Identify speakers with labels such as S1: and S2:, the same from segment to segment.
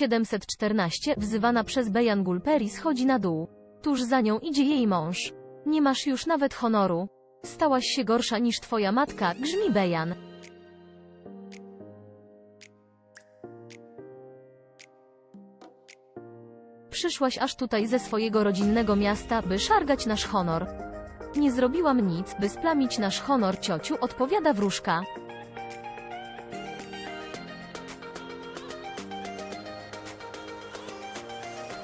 S1: 714 wzywana przez Bejan Gulperi schodzi na dół. Tuż za nią idzie jej mąż. Nie masz już nawet honoru. Stałaś się gorsza niż twoja matka, grzmi Bejan. Przyszłaś aż tutaj ze swojego rodzinnego miasta, by szargać nasz honor. Nie zrobiłam nic, by splamić nasz honor, ciociu, odpowiada wróżka.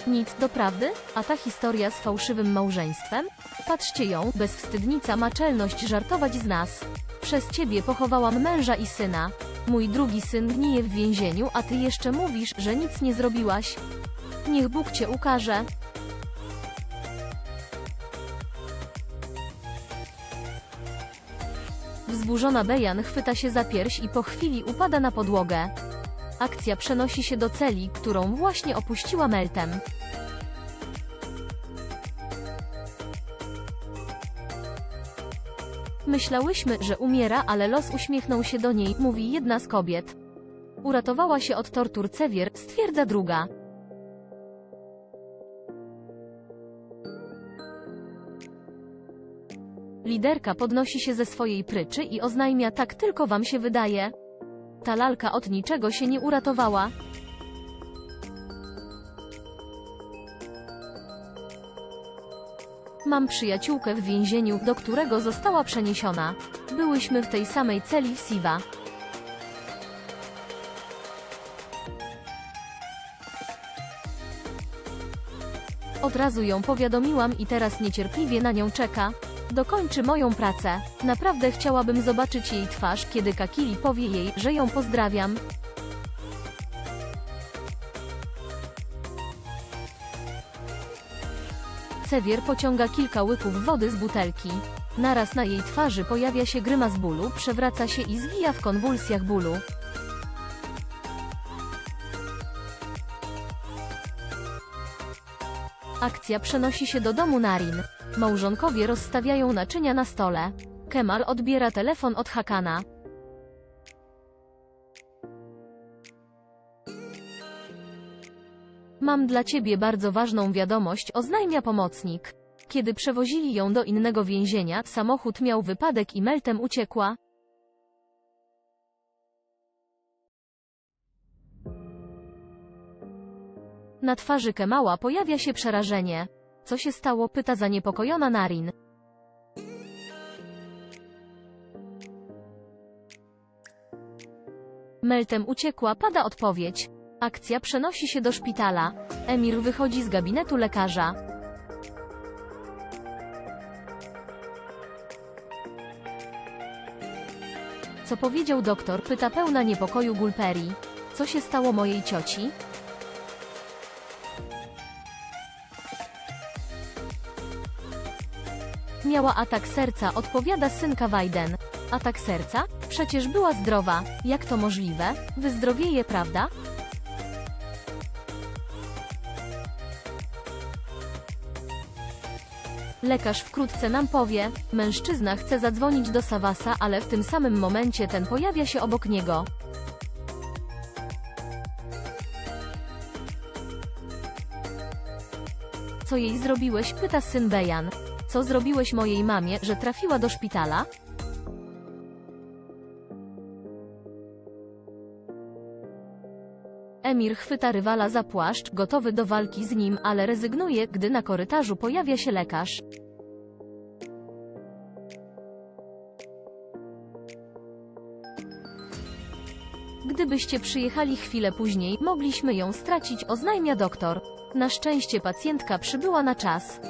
S1: Nic doprawdy? A ta historia z fałszywym małżeństwem? Patrzcie ją, bezwstydnica ma czelność żartować z nas. Przez ciebie pochowałam męża i syna. Mój drugi syn gnije w więzieniu, a ty jeszcze mówisz, że nic nie zrobiłaś. Niech Bóg cię ukaże. Wzburzona Bejan chwyta się za pierś i po chwili upada na podłogę. Akcja przenosi się do celi, którą właśnie opuściła Meltem. Myślałyśmy, że umiera, ale los uśmiechnął się do niej, mówi jedna z kobiet. Uratowała się od tortur Cewier, stwierdza druga. Liderka podnosi się ze swojej pryczy i oznajmia tak tylko wam się wydaje. Ta lalka od niczego się nie uratowała. Mam przyjaciółkę w więzieniu, do którego została przeniesiona. Byłyśmy w tej samej celi w Siwa. Od razu ją powiadomiłam i teraz niecierpliwie na nią czeka. Dokończy moją pracę. Naprawdę chciałabym zobaczyć jej twarz, kiedy Kakili powie jej, że ją pozdrawiam. Cewier pociąga kilka łyków wody z butelki. Naraz na jej twarzy pojawia się grymas bólu, przewraca się i zwija w konwulsjach bólu. Akcja przenosi się do domu Narin. Małżonkowie rozstawiają naczynia na stole. Kemal odbiera telefon od Hakana. Mam dla ciebie bardzo ważną wiadomość, oznajmia pomocnik. Kiedy przewozili ją do innego więzienia, samochód miał wypadek i Meltem uciekła. Na twarzy Kemała pojawia się przerażenie. Co się stało? pyta zaniepokojona Narin. Meltem uciekła, pada odpowiedź. Akcja przenosi się do szpitala. Emir wychodzi z gabinetu lekarza. Co powiedział doktor? Pyta pełna niepokoju Gulperi. Co się stało mojej cioci? Miała atak serca, odpowiada synka Wajden. Atak serca? Przecież była zdrowa. Jak to możliwe? Wyzdrowieje, prawda? Lekarz wkrótce nam powie, mężczyzna chce zadzwonić do Sawasa, ale w tym samym momencie ten pojawia się obok niego. Co jej zrobiłeś? pyta syn Bejan. Co zrobiłeś mojej mamie, że trafiła do szpitala? Emir chwyta rywala za płaszcz, gotowy do walki z nim, ale rezygnuje, gdy na korytarzu pojawia się lekarz. Gdybyście przyjechali chwilę później, mogliśmy ją stracić, oznajmia doktor. Na szczęście pacjentka przybyła na czas.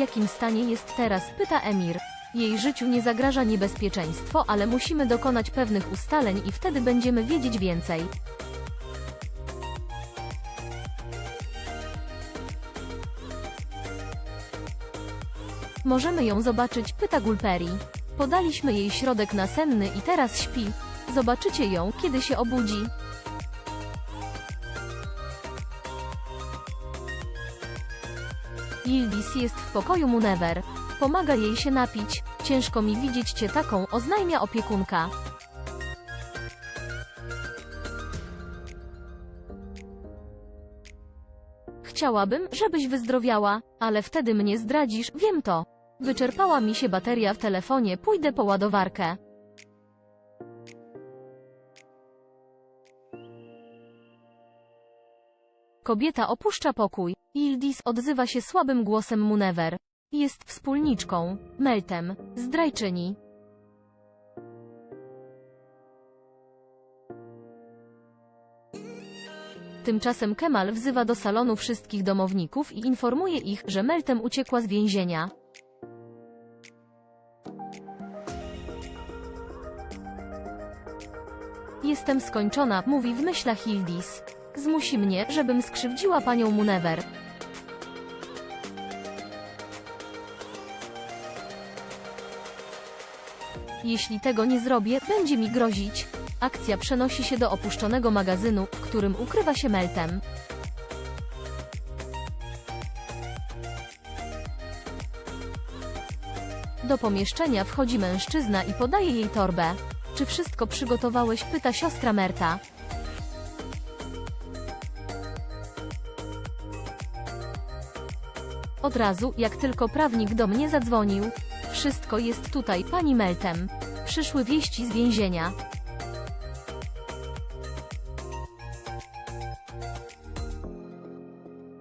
S1: Jakim stanie jest teraz? pyta Emir. Jej życiu nie zagraża niebezpieczeństwo, ale musimy dokonać pewnych ustaleń i wtedy będziemy wiedzieć więcej. Możemy ją zobaczyć, pyta Gulperi. Podaliśmy jej środek nasenny i teraz śpi. Zobaczycie ją, kiedy się obudzi. Yildiz jest w pokoju Munever. Pomaga jej się napić. Ciężko mi widzieć cię taką, oznajmia opiekunka. Chciałabym, żebyś wyzdrowiała, ale wtedy mnie zdradzisz, wiem to. Wyczerpała mi się bateria w telefonie, pójdę po ładowarkę. Kobieta opuszcza pokój. Ildis odzywa się słabym głosem Munever. Jest wspólniczką, Meltem, zdrajczyni. Tymczasem Kemal wzywa do salonu wszystkich domowników i informuje ich, że Meltem uciekła z więzienia. Jestem skończona, mówi w myślach Hildis. Zmusi mnie, żebym skrzywdziła panią Munever. Jeśli tego nie zrobię, będzie mi grozić. Akcja przenosi się do opuszczonego magazynu, w którym ukrywa się Meltem. Do pomieszczenia wchodzi mężczyzna i podaje jej torbę. Czy wszystko przygotowałeś? pyta siostra Merta. Od razu, jak tylko prawnik do mnie zadzwonił. Wszystko jest tutaj, pani Meltem. Przyszły wieści z więzienia.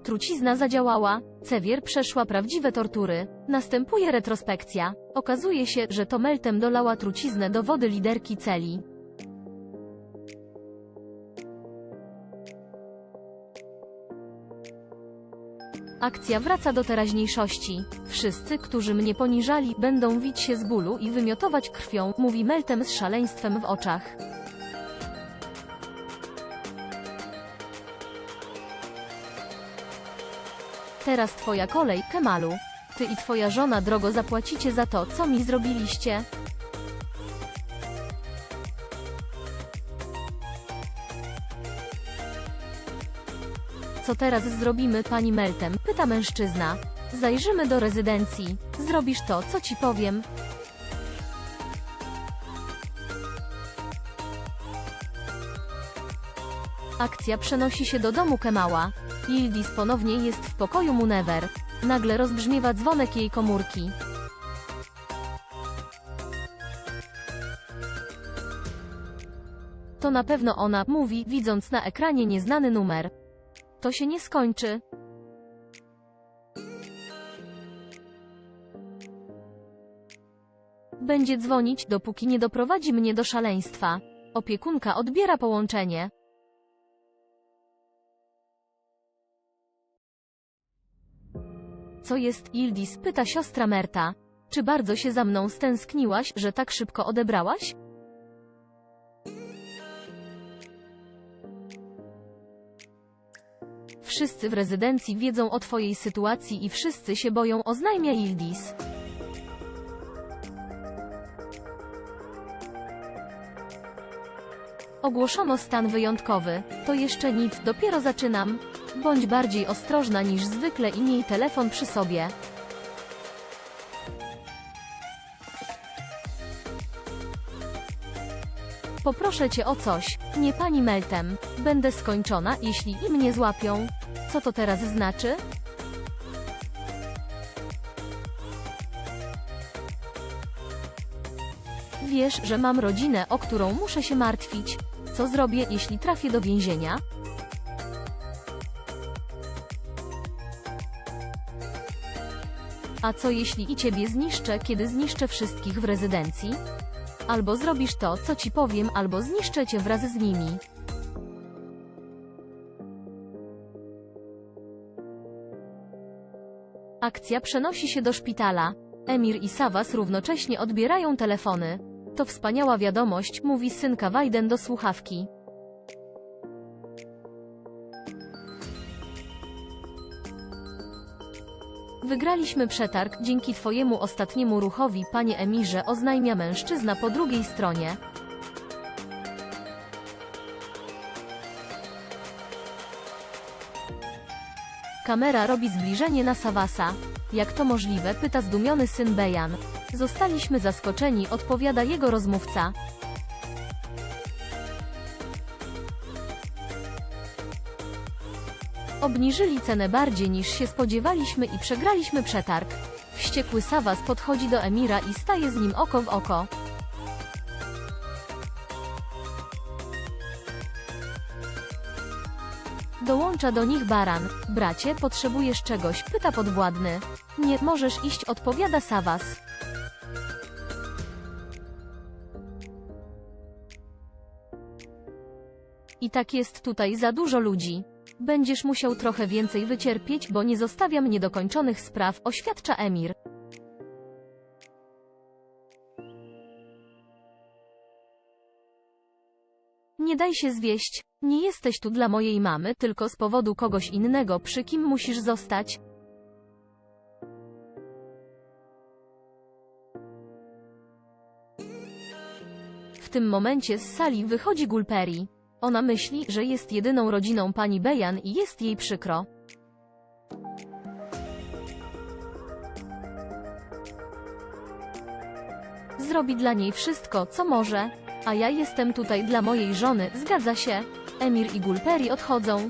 S1: Trucizna zadziałała, Cewier przeszła prawdziwe tortury. Następuje retrospekcja. Okazuje się, że to Meltem dolała truciznę do wody liderki celi. Akcja wraca do teraźniejszości. Wszyscy, którzy mnie poniżali, będą wić się z bólu i wymiotować krwią, mówi Meltem z szaleństwem w oczach. Teraz twoja kolej, Kemalu. Ty i twoja żona drogo zapłacicie za to, co mi zrobiliście. Co teraz zrobimy, pani Meltem? Pyta mężczyzna. Zajrzymy do rezydencji. Zrobisz to, co ci powiem. Akcja przenosi się do domu Kemała. Yildiz ponownie jest w pokoju Munever. Nagle rozbrzmiewa dzwonek jej komórki. To na pewno ona, mówi, widząc na ekranie nieznany numer. To się nie skończy. Będzie dzwonić, dopóki nie doprowadzi mnie do szaleństwa. Opiekunka odbiera połączenie. Co jest, Ildis? pyta siostra Merta. Czy bardzo się za mną stęskniłaś, że tak szybko odebrałaś? Wszyscy w rezydencji wiedzą o twojej sytuacji i wszyscy się boją, oznajmia Ildis. Ogłoszono stan wyjątkowy. To jeszcze nic, dopiero zaczynam. Bądź bardziej ostrożna niż zwykle i miej telefon przy sobie. Poproszę cię o coś, nie pani Meltem. Będę skończona, jeśli i mnie złapią. Co to teraz znaczy? Wiesz, że mam rodzinę, o którą muszę się martwić. Co zrobię, jeśli trafię do więzienia? A co jeśli i ciebie zniszczę, kiedy zniszczę wszystkich w rezydencji? Albo zrobisz to, co ci powiem, albo zniszczę cię wraz z nimi. Akcja przenosi się do szpitala. Emir i Savas równocześnie odbierają telefony. To wspaniała wiadomość, mówi synka Wajden do słuchawki. Wygraliśmy przetarg dzięki twojemu ostatniemu ruchowi, panie Emirze, oznajmia mężczyzna po drugiej stronie. Kamera robi zbliżenie na Sawasa. Jak to możliwe? pyta zdumiony syn Bejan. Zostaliśmy zaskoczeni, odpowiada jego rozmówca. Obniżyli cenę bardziej niż się spodziewaliśmy i przegraliśmy przetarg. Wściekły Sawas podchodzi do Emira i staje z nim oko w oko. Dołącza do nich baran. Bracie, potrzebujesz czegoś? Pyta podwładny. Nie, możesz iść, odpowiada Sawas. I tak jest tutaj za dużo ludzi. Będziesz musiał trochę więcej wycierpieć, bo nie zostawiam niedokończonych spraw, oświadcza Emir. Nie daj się zwieść. Nie jesteś tu dla mojej mamy, tylko z powodu kogoś innego, przy kim musisz zostać. W tym momencie z sali wychodzi Gulperi. Ona myśli, że jest jedyną rodziną pani Bejan i jest jej przykro. Zrobi dla niej wszystko, co może. A ja jestem tutaj dla mojej żony, zgadza się. Emir i Gulperi odchodzą.